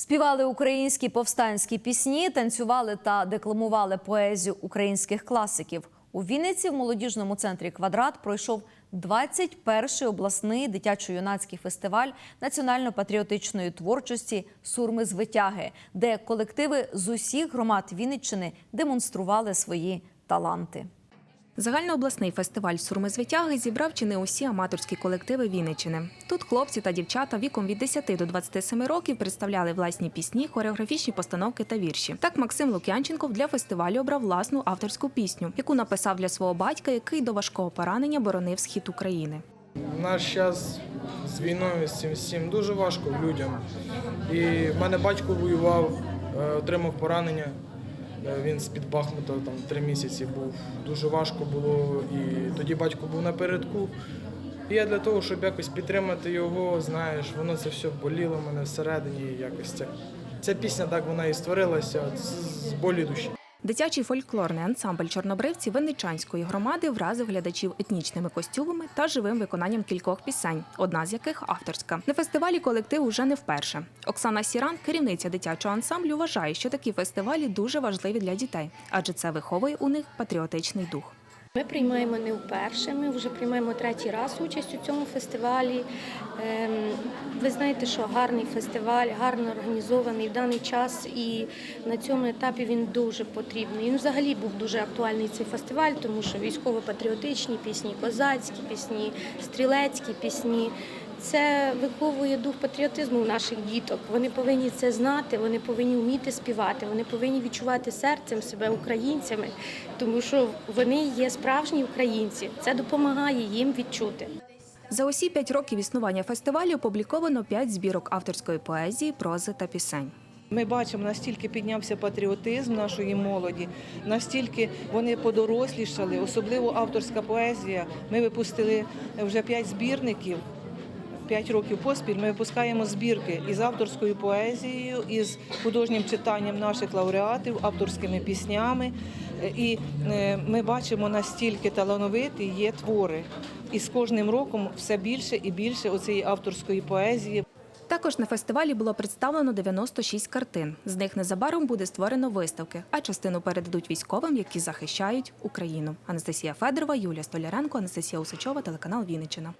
Співали українські повстанські пісні, танцювали та декламували поезію українських класиків. У Вінниці в молодіжному центрі Квадрат пройшов 21-й обласний дитячо-юнацький фестиваль національно-патріотичної творчості Сурми з витяги, де колективи з усіх громад Вінниччини демонстрували свої таланти. Загальнообласний фестиваль Сурми з зібрав чи не усі аматорські колективи Вінниччини. Тут хлопці та дівчата віком від 10 до 27 років представляли власні пісні, хореографічні постановки та вірші. Так Максим Лук'янченков для фестивалю обрав власну авторську пісню, яку написав для свого батька, який до важкого поранення боронив схід України. Наш час з війною з цим всім дуже важко людям. І в мене батько воював, е, отримав поранення. Е, Він з-під Бахмута там три місяці був. Дуже важко було. І тоді батько був напередку. І я для того, щоб якось підтримати його, знаєш, воно це все боліло мене всередині. Якось ця, ця пісня так вона і створилася з болі душі. Дитячий фольклорний ансамбль чорнобривці Винничанської громади вразив глядачів етнічними костюмами та живим виконанням кількох пісень, одна з яких авторська. На фестивалі колектив уже не вперше. Оксана Сіран, керівниця дитячого ансамблю, вважає, що такі фестивалі дуже важливі для дітей, адже це виховує у них патріотичний дух. Ми приймаємо не вперше, ми вже приймаємо третій раз участь у цьому фестивалі. Ем, Ви знаєте, що гарний фестиваль, гарно організований в даний час, і на цьому етапі він дуже потрібний. Він взагалі був дуже актуальний цей фестиваль, тому що військово-патріотичні пісні, козацькі пісні, стрілецькі пісні. Це виховує дух патріотизму у наших діток. Вони повинні це знати, вони повинні вміти співати, вони повинні відчувати серцем себе українцями, тому що вони є справжні українці. Це допомагає їм відчути. За усі п'ять років існування фестивалю опубліковано п'ять збірок авторської поезії, прози та пісень. Ми бачимо, настільки піднявся патріотизм нашої молоді, настільки вони подорослішали, особливо авторська поезія. Ми випустили вже п'ять збірників. П'ять років поспіль ми випускаємо збірки із авторською поезією, із художнім читанням наших лауреатів, авторськими піснями. І е, ми бачимо настільки талановиті є твори. І з кожним роком все більше і більше оцієї авторської поезії. Також на фестивалі було представлено 96 картин. З них незабаром буде створено виставки, а частину передадуть військовим, які захищають Україну. Анастасія Федорова, Юлія Столяренко, Анастасія Усачова, телеканал Вінниччина.